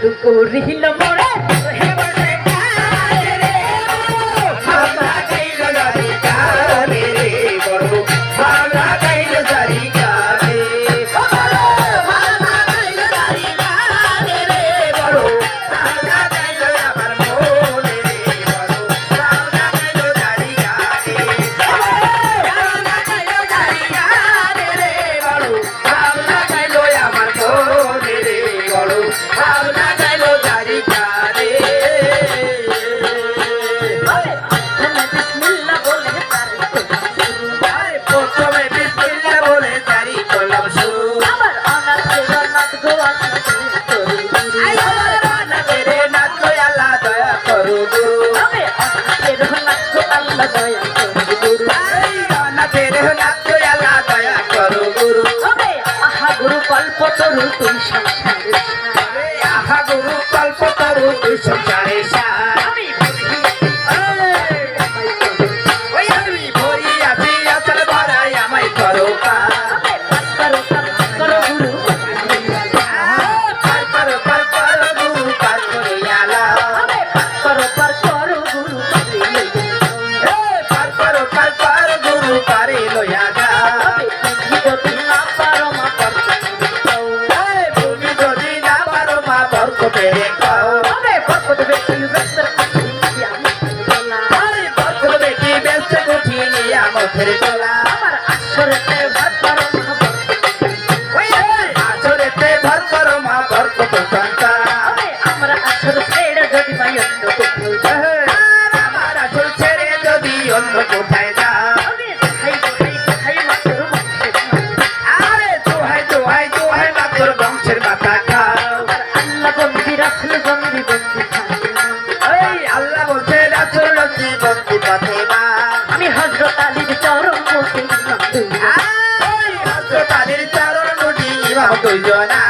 জাদু করিল মোরা তরু তুই সংসারে আহা গুরু কল্প তরু তুই সংসারে সা গাছের পাতা খাও। আল্লাহ বন্দি রাসুল বন্দি বন্দি এই আল্লাহ বলছে রাসুল বন্দি বন্দি পথে আমি হজরত আলীর চরম মোটি হজরত আলীর চরম মোটি ইমাম দুইজনা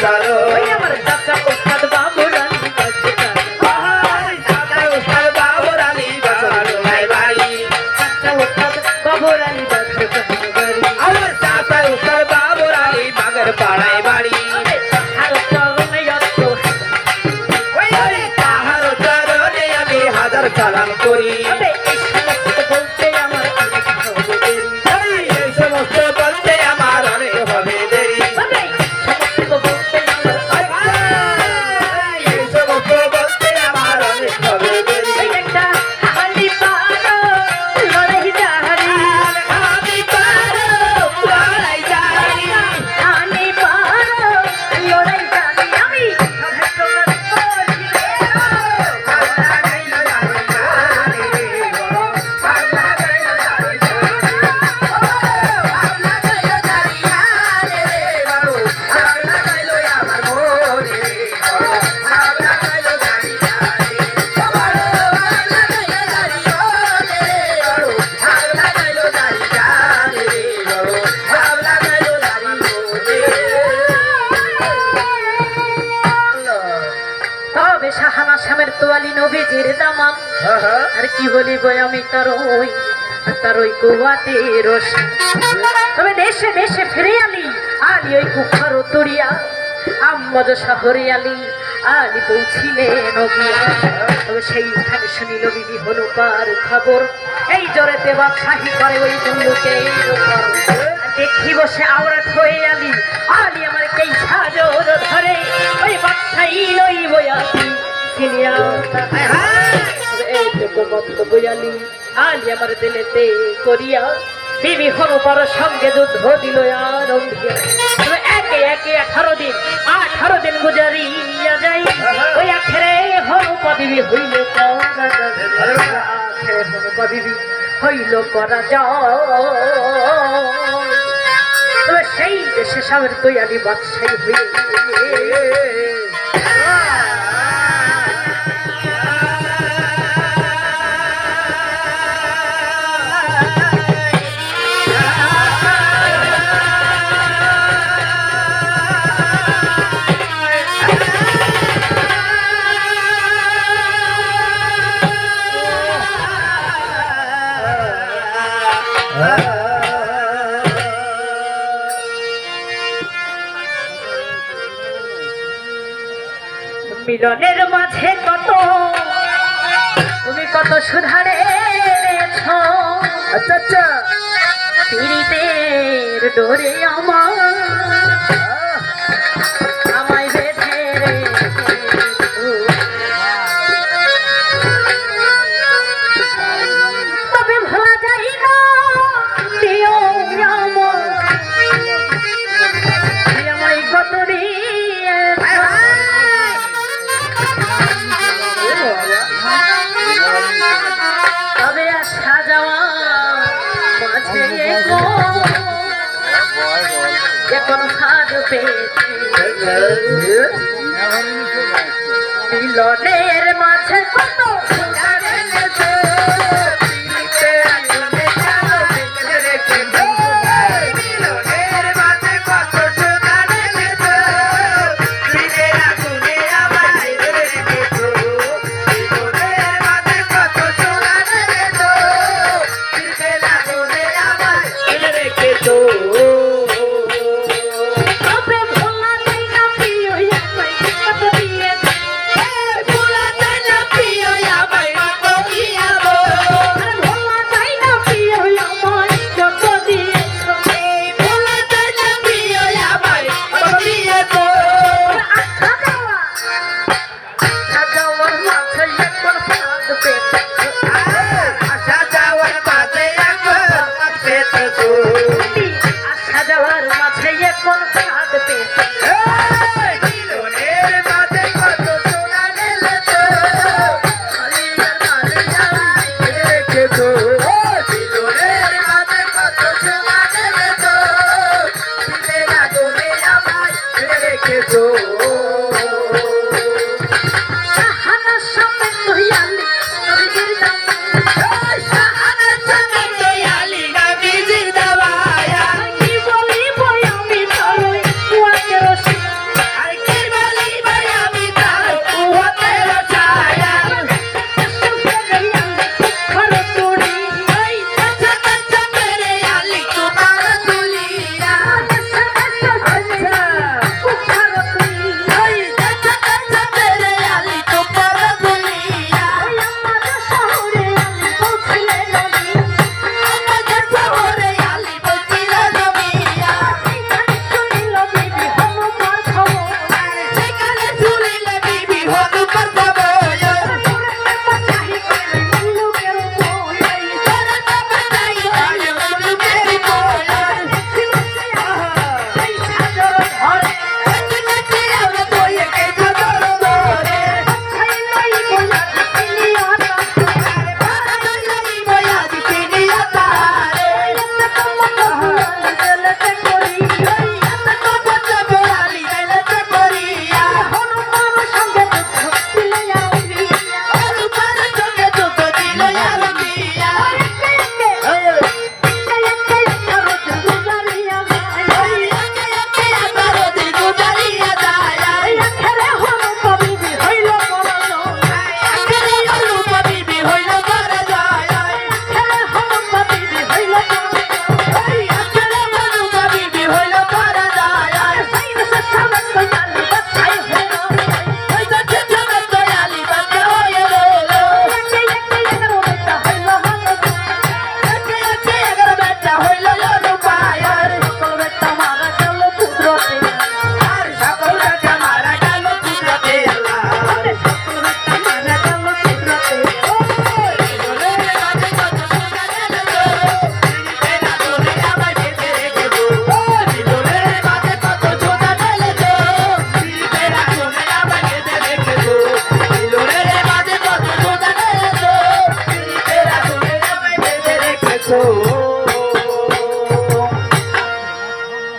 Hello. তারই তারই কুয়াতে রস। তবে দেশে দেশে ফিরে আলি আলি ওই কুখার তরিয়া আম্মজ শহরে আলি আলি পৌঁছিলেন তবে সেইখানে শুনিল বিবি হল পার খবর? এই জোরেতে বাদশাহী করে ওই বন্ধুকে দেখি বসে আওরাত হয়ে আলি আলি আমার কেই সাজর ধরে। ওই বাদশাহী লই বই আলি ছিলিয়া এই তো বক্তব্য আলি খালি আমার দিলেতে করিয়া বিবি হরুপার সঙ্গে যুদ্ধ দিল আর একে একে আঠারো দিন আঠারো দিন গুজারিয়া যাই। ওই আখেরে হরুপা বিবি হইল আখেরে হরুপা বিবি হইল করা যায় সেই দেশে সামের তৈয়ারি বাদশাহী হইল। মিলনের মাঝে কত? তুমি কত সুধারে আচ্ছা আচ্ছা। পীড়িতের ডোরে আমার পেয়েছে। মিলনের মাঝে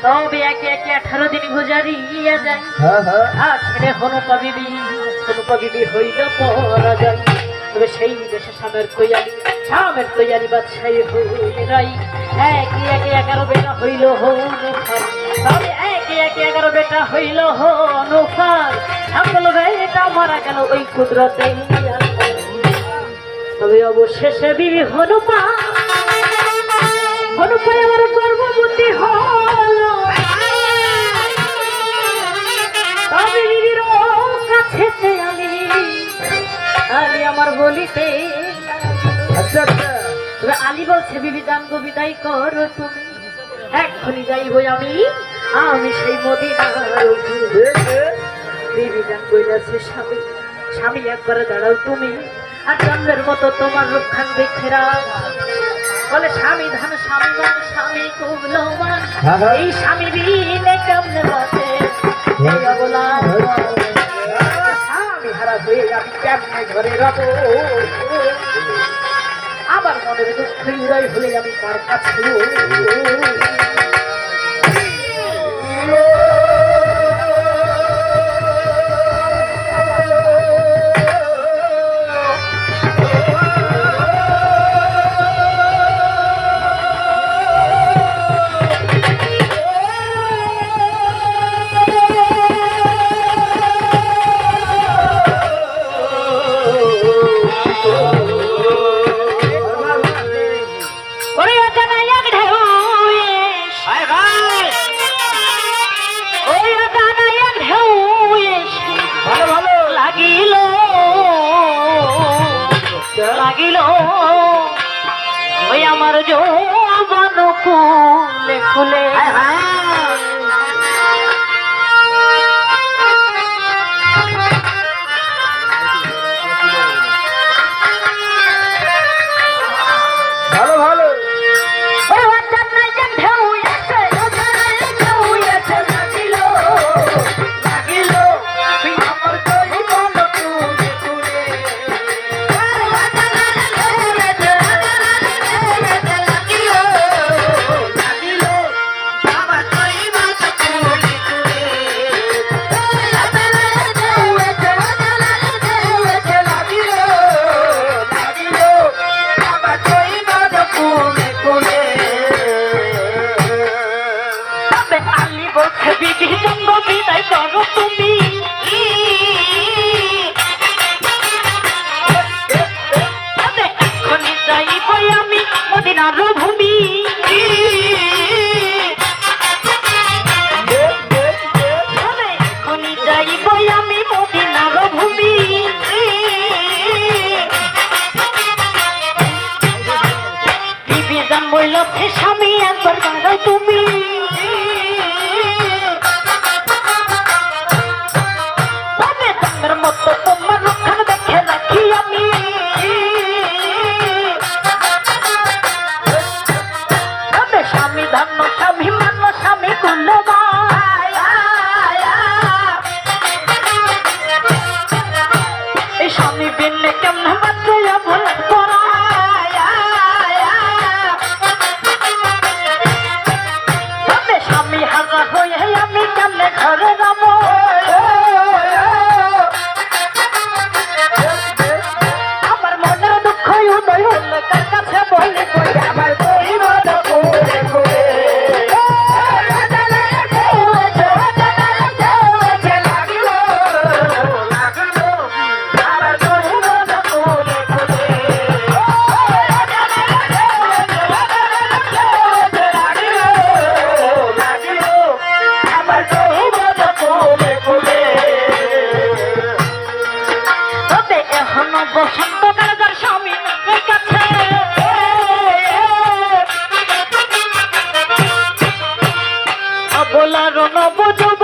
তবে একে একে আঠারো দিন গুজারিয়া যায়। হ্যাঁ হ্যাঁ। আখেরে হনুপা বিবি হনুপা বিবি হইল পরা যায় তবে সেই দেশে সামের তৈয়ারি সামের তৈয়ারি বাদশাই হইলাই একে একে এগারো বেটা হইল হনুফার। তবে একে একে এগারো বেটা হইল হনুফার। সকল বেটা মারা গেল ওই কুদরতে। তবে অবশেষে বিবি হনুপা অনুপরে আমার গর্ভবতী হল। তবে আমার বলিতে আচ্ছা, আচ্ছা তবে আলী বলছে বিবি দান কবিতাই করো তুমি। এক্ষুনি যাইব আমি আমি সেই মদিনার বিবি দান কইলাছে স্বামী স্বামী একবারে দাঁড়াও তুমি। আর চন্দ্রের মতো তোমার রক্ষণ দেখে রাখ। স্বামী ধান স্বামী মান স্বামী কুবলমান এই স্বামী বিলে কেমনে বাঁচে এই অবলা স্বামী হারা হয়ে আমি কেমনে ঘরে রাখো আমার মনের দুঃখ উদয় হলে আমি কার কাছে ফুলে ফুলে কারণ